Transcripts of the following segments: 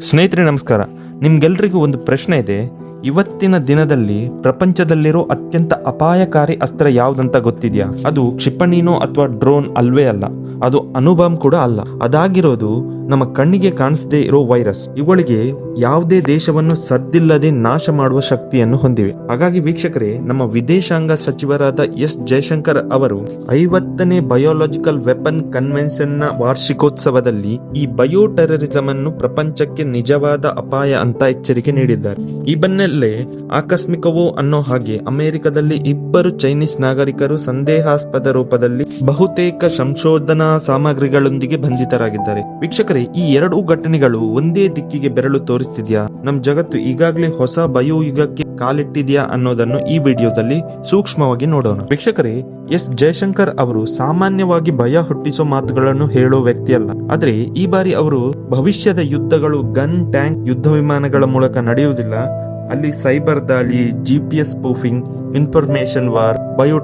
ಸ್ನೇಹಿತರೆ ನಮಸ್ಕಾರ. ನಿಮ್ಗೆಲ್ರಿಗೂ ಒಂದು ಪ್ರಶ್ನೆ ಇದೆ. ಇವತ್ತಿನ ದಿನದಲ್ಲಿ ಪ್ರಪಂಚದಲ್ಲಿರೋ ಅತ್ಯಂತ ಅಪಾಯಕಾರಿ ಅಸ್ತ್ರ ಯಾವ್ದಂತ ಗೊತ್ತಿದ್ಯಾ? ಅದು ಕ್ಷಿಪಣಿನೋ ಅಥವಾ ಡ್ರೋನ್ ಅಲ್ವೇ ಅಲ್ಲ. ಅದು ಅನುಬಾಂಬ್ ಕೂಡ ಅಲ್ಲ. ಅದಾಗಿರೋದು ನಮ್ಮ ಕಣ್ಣಿಗೆ ಕಾಣಿಸದೇ ಇರೋ ವೈರಸ್. ಇವುಗಳಿಗೆ ಯಾವುದೇ ದೇಶವನ್ನು ಸದ್ದಿಲ್ಲದೆ ನಾಶ ಮಾಡುವ ಶಕ್ತಿಯನ್ನು ಹೊಂದಿವೆ. ಹಾಗಾಗಿ ವೀಕ್ಷಕರೇ, ನಮ್ಮ ವಿದೇಶಾಂಗ ಸಚಿವರಾದ ಎಸ್. ಜಯಶಂಕರ್ ಅವರು ಐವತ್ತನೇ ಬಯೋಲಾಜಿಕಲ್ ವೆಪನ್ ಕನ್ವೆನ್ಷನ್ನ ವಾರ್ಷಿಕೋತ್ಸವದಲ್ಲಿ ಈ ಬಯೋ ಟೆರರಿಸಂ ಅನ್ನು ಪ್ರಪಂಚಕ್ಕೆ ನಿಜವಾದ ಅಪಾಯ ಅಂತ ಎಚ್ಚರಿಕೆ ನೀಡಿದ್ದಾರೆ. ಈ ಬೆನ್ನಲ್ಲೇ ಆಕಸ್ಮಿಕವೋ ಅನ್ನೋ ಹಾಗೆ ಅಮೆರಿಕದಲ್ಲಿ ಇಬ್ಬರು ಚೈನೀಸ್ ನಾಗರಿಕರು ಸಂದೇಹಾಸ್ಪದ ರೂಪದಲ್ಲಿ ಬಹುತೇಕ ಸಂಶೋಧನಾ ಸಾಮಗ್ರಿಗಳೊಂದಿಗೆ ಬಂಧಿತರಾಗಿದ್ದಾರೆ. ವೀಕ್ಷಕರೇ, ಈ ಎರಡೂ ಘಟನೆಗಳು ಒಂದೇ ದಿಕ್ಕಿಗೆ ಬೆರಳು ತೋರಿಸ್ತಿದ್ಯಾ? ನಮ್ ಜಗತ್ತು ಈಗಾಗಲೇ ಹೊಸ ಬಯೋ ಯುಗಕ್ಕೆ ಕಾಲಿಟ್ಟಿದ್ಯಾ ಅನ್ನೋದನ್ನು ಈ ವಿಡಿಯೋದಲ್ಲಿ ಸೂಕ್ಷ್ಮವಾಗಿ ನೋಡೋಣ. ವೀಕ್ಷಕರೇ, ಎಸ್ ಜಯಶಂಕರ್ ಅವರು ಸಾಮಾನ್ಯವಾಗಿ ಭಯ ಹುಟ್ಟಿಸೋ ಮಾತುಗಳನ್ನು ಹೇಳೋ ವ್ಯಕ್ತಿಯಲ್ಲ. ಆದ್ರೆ ಈ ಬಾರಿ ಅವರು ಭವಿಷ್ಯದ ಯುದ್ಧಗಳು ಗನ್, ಟ್ಯಾಂಕ್, ಯುದ್ಧ ವಿಮಾನಗಳ ಮೂಲಕ ನಡೆಯುವುದಿಲ್ಲ. ಅಲ್ಲಿ ಸೈಬರ್ ದಾಳಿ G P S spoofing information war bio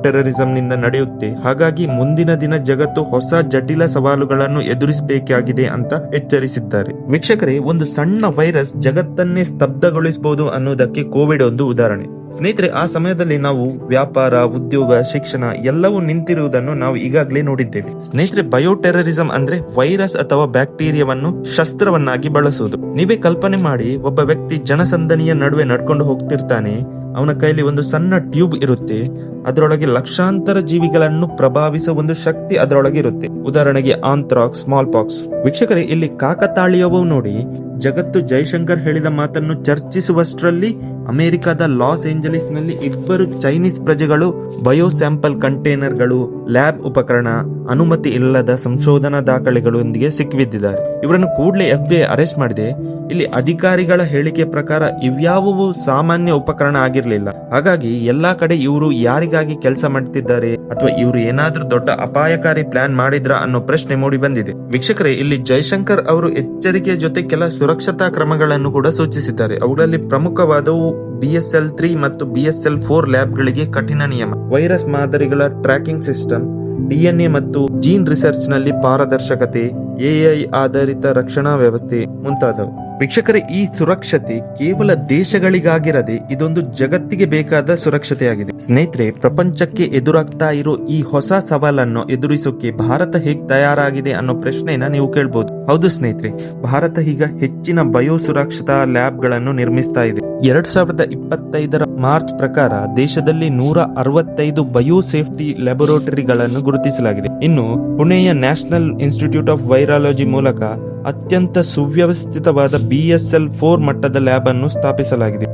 ನಿಂದ ನಡೆಯುತ್ತೆ. ಹಾಗಾಗಿ ಮುಂದಿನ ದಿನ ಜಗತ್ತು ಹೊಸ ಜಟಿಲ ಸವಾಲುಗಳನ್ನು ಎದುರಿಸಬೇಕಾಗಿದೆ ಅಂತ ಎಚ್ಚರಿಸಿದ್ದಾರೆ. ವೀಕ್ಷಕರೇ, ಒಂದು ಸಣ್ಣ ವೈರಸ್ ಜಗತ್ತನ್ನೇ ಸ್ತಬ್ಧಗೊಳಿಸಬಹುದು ಅನ್ನೋದಕ್ಕೆ ಕೋವಿಡ್ ಒಂದು ಉದಾಹರಣೆ. ಸ್ನೇಹಿತರೆ, ಆ ಸಮಯದಲ್ಲಿ ನಾವು ವ್ಯಾಪಾರ, ಉದ್ಯೋಗ, ಶಿಕ್ಷಣ ಎಲ್ಲವೂ ನಿಂತಿರುವುದನ್ನು ನಾವು ಈಗಾಗಲೇ ನೋಡಿದ್ದೇವೆ. ಸ್ನೇಹಿತರೆ ಬಯೋಟೆರರಿಸಂ ಅಂದ್ರೆ ವೈರಸ್ ಅಥವಾ ಬ್ಯಾಕ್ಟೀರಿಯಾವನ್ನು ಶಸ್ತ್ರವನ್ನಾಗಿ ಬಳಸುವುದು. ನೀವೇ ಕಲ್ಪನೆ ಮಾಡಿ, ಒಬ್ಬ ವ್ಯಕ್ತಿ ಜನಸಂದಣಿಯ ನಡುವೆ ನಡ್ಕೊಂಡು ಹೋಗ್ತಿರ್ತಾನೆ, ಅವನ ಕೈಲಿ ಒಂದು ಸಣ್ಣ ಟ್ಯೂಬ್ ಇರುತ್ತೆ, ಅದರೊಳಗೆ ಲಕ್ಷಾಂತರ ಜೀವಿಗಳನ್ನು ಪ್ರಭಾವಿಸುವ ಒಂದು ಶಕ್ತಿ ಅದರೊಳಗೆ ಇರುತ್ತೆ. ಉದಾಹರಣೆಗೆ ಆಂಥ್ರಾಕ್ಸ್ ಸ್ಮಾಲ್ ಪಾಕ್ಸ್ ವೀಕ್ಷಕರೇ, ಇಲ್ಲಿ ಕಾಕತಾಳೀಯವೂ ನೋಡಿ ಜಗತ್ತು ಜೈಶಂಕರ್ ಹೇಳಿದ ಮಾತನ್ನು ಚರ್ಚಿಸುವಷ್ಟರಲ್ಲಿ ಅಮೆರಿಕದ ಲಾಸ್ ಏಂಜಲೀಸ್ನಲ್ಲಿ ಇಬ್ಬರು ಚೈನೀಸ್ ಪ್ರಜೆಗಳು ಬಯೋ ಸ್ಯಾಂಪಲ್ ಕಂಟೈನರ್ಗಳು, ಲ್ಯಾಬ್ ಉಪಕರಣ, ಅನುಮತಿ ಇಲ್ಲದ ಸಂಶೋಧನಾ ದಾಖಲೆಗಳೊಂದಿಗೆ ಸಿಕ್ಕಿಬಿದ್ದಿದ್ದಾರೆ. ಇವರನ್ನು ಕೂಡಲೇ ಎಫ್ಬಿಐ ಅರೆಸ್ಟ್ ಮಾಡಿದೆ. ಇಲ್ಲಿ ಅಧಿಕಾರಿಗಳ ಹೇಳಿಕೆ ಪ್ರಕಾರ ಇವ್ಯಾವುವು ಸಾಮಾನ್ಯ ಉಪಕರಣ ಆಗಿರಲಿಲ್ಲ. ಹಾಗಾಗಿ ಎಲ್ಲಾ ಕಡೆ ಇವರು ಯಾರಿಗಾಗಿ ಕೆಲಸ ಮಾಡ್ತಿದ್ದಾರೆ ಅಥವಾ ಇವರು ಏನಾದರೂ ದೊಡ್ಡ ಅಪಾಯಕಾರಿ ಪ್ಲಾನ್ ಮಾಡಿದ್ರ ಅನ್ನೋ ಪ್ರಶ್ನೆ ಮೂಡಿ ಬಂದಿದೆ. ವೀಕ್ಷಕರೇ, ಇಲ್ಲಿ ಜೈಶಂಕರ್ ಅವರು ಎಚ್ಚರಿಕೆಯ ಜೊತೆ ಕೆಲ ಸುರಕ್ಷತಾ ಕ್ರಮಗಳನ್ನು ಕೂಡ ಸೂಚಿಸಿದ್ದಾರೆ. ಅವುಗಳಲ್ಲಿ ಪ್ರಮುಖವಾದವು ಬಿಎಸ್ಎಲ್ ತ್ರೀ ಮತ್ತು ಬಿಎಸ್ಎಲ್ ಫೋರ್ ಲ್ಯಾಬ್ಗಳಿಗೆ ಕಠಿಣ ನಿಯಮ. ವೈರಸ್ ಮಾದರಿಗಳ ಟ್ರ್ಯಾಕಿಂಗ್ ಸಿಸ್ಟಮ್ ಡಿಎನ್ಎ ಮತ್ತು ಜೀನ್ ರಿಸರ್ಚ್ನಲ್ಲಿ ಪಾರದರ್ಶಕತೆ ಎಐ ಆಧಾರಿತ ರಕ್ಷಣಾ ವ್ಯವಸ್ಥೆ ಮುಂತಾದವು. ವೀಕ್ಷಕರೇ, ಈ ಸುರಕ್ಷತೆ ಕೇವಲ ದೇಶಗಳಿಗಾಗಿರದೆ ಇದೊಂದು ಜಗತ್ತಿಗೆ ಬೇಕಾದ ಸುರಕ್ಷತೆಯಾಗಿದೆ. ಸ್ನೇಹಿತರೆ, ಪ್ರಪಂಚಕ್ಕೆ ಎದುರಾಗ್ತಾ ಇರೋ ಈ ಹೊಸ ಸವಾಲನ್ನು ಎದುರಿಸೋಕೆ ಭಾರತ ಹೇಗ್ ತಯಾರಾಗಿದೆ ಅನ್ನೋ ಪ್ರಶ್ನೆಯನ್ನ ನೀವು ಕೇಳಬಹುದು ಹೌದು ಸ್ನೇಹಿತರೆ, ಭಾರತ ಈಗ ಹೆಚ್ಚಿನ ಬಯೋ ಸುರಕ್ಷತಾ ಲ್ಯಾಬ್ಗಳನ್ನು ನಿರ್ಮಿಸ್ತಾ ಇದೆ. ಎರಡ್ ಸಾವಿರದ ಇಪ್ಪತ್ತೈದರ ಮಾರ್ಚ್ ಪ್ರಕಾರ ದೇಶದಲ್ಲಿ ನೂರ ಅರವತ್ತೈದು ಬಯೋ ಸೇಫ್ಟಿ ಲ್ಯಾಬೊರೇಟರಿಗಳನ್ನು ಗುರುತಿಸಲಾಗಿದೆ. ಇನ್ನು ಪುಣೆಯ ನ್ಯಾಷನಲ್ ಇನ್ಸ್ಟಿಟ್ಯೂಟ್ ಆಫ್ ವೈರಾಲಜಿ ಮೂಲಕ ಅತ್ಯಂತ ಸುವ್ಯವಸ್ಥಿತವಾದ ಬಿಎಸ್ಎಲ್ ಫೋರ್ ಮಟ್ಟದ ಲ್ಯಾಬ್ ಅನ್ನು ಸ್ಥಾಪಿಸಲಾಗಿದೆ.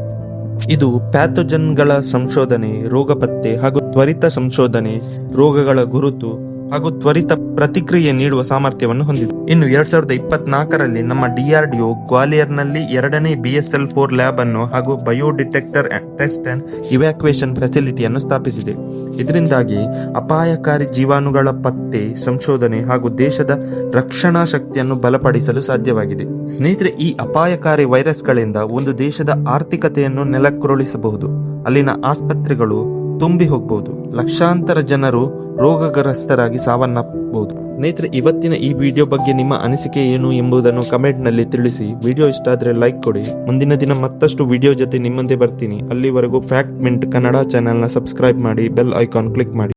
ಇದು ಪ್ಯಾಥೋಜನ್ಗಳ ಸಂಶೋಧನೆ ರೋಗ ಪತ್ತೆ ಹಾಗೂ ತ್ವರಿತ ಸಂಶೋಧನೆ, ರೋಗಗಳ ಗುರುತು ಹಾಗೂ ತ್ವರಿತ ಪ್ರತಿಕ್ರಿಯೆ ನೀಡುವ ಸಾಮರ್ಥ್ಯವನ್ನು ಹೊಂದಿದೆ. ಇನ್ನು ಎರಡ್ ಸಾವಿರದ ಇಪ್ಪತ್ನಾಲ್ಕರಲ್ಲಿ ನಮ್ಮ ಡಿಆರ್ಡಿಒ ಗ್ವಾಲಿಯರ್ನಲ್ಲಿ ಎರಡನೇ ಬಿಎಸ್ಎಲ್ ಫೋರ್ ಲ್ಯಾಬ್ ಅನ್ನು ಹಾಗೂ bio detector test and evacuation ಫೆಸಿಲಿಟಿಯನ್ನು ಸ್ಥಾಪಿಸಿದೆ. ಇದರಿಂದಾಗಿ ಅಪಾಯಕಾರಿ ಜೀವಾಣುಗಳ ಪತ್ತೆ, ಸಂಶೋಧನೆ ಹಾಗೂ ದೇಶದ ರಕ್ಷಣಾ ಶಕ್ತಿಯನ್ನು ಬಲಪಡಿಸಲು ಸಾಧ್ಯವಾಗಿದೆ. ಸ್ನೇಹಿತರೆ, ಈ ಅಪಾಯಕಾರಿ ವೈರಸ್ಗಳಿಂದ ಒಂದು ದೇಶದ ಆರ್ಥಿಕತೆಯನ್ನು ನೆಲಕ್ಕುರುಳಿಸಬಹುದು. ಅಲ್ಲಿನ ಆಸ್ಪತ್ರೆಗಳು ತುಂಬಿ ಹೋಗಬಹುದು ಲಕ್ಷಾಂತರ ಜನರು ರೋಗಗ್ರಸ್ತರಾಗಿ ಸಾವನ್ನಪ್ಪಬಹುದು. ಸ್ನೇಹಿತರೆ, ಇವತ್ತಿನ ಈ ವಿಡಿಯೋ ಬಗ್ಗೆ ನಿಮ್ಮ ಅನಿಸಿಕೆ ಏನು ಎಂಬುದನ್ನು ಕಮೆಂಟ್ನಲ್ಲಿ ತಿಳಿಸಿ. ವಿಡಿಯೋ ಇಷ್ಟ ಆದ್ರೆ ಲೈಕ್ ಕೊಡಿ. ಮುಂದಿನ ದಿನ ಮತ್ತಷ್ಟು ವಿಡಿಯೋ ಜೊತೆ ನಿಮ್ಮಂದೆ ಬರ್ತೀನಿ. ಅಲ್ಲಿವರೆಗೂ ಫ್ಯಾಕ್ಟ್ ಮಿಂಟ್ ಕನ್ನಡ ಚಾನೆಲ್ನ ಸಬ್ಸ್ಕ್ರೈಬ್ ಮಾಡಿ, ಬೆಲ್ ಐಕಾನ್ ಕ್ಲಿಕ್ ಮಾಡಿ.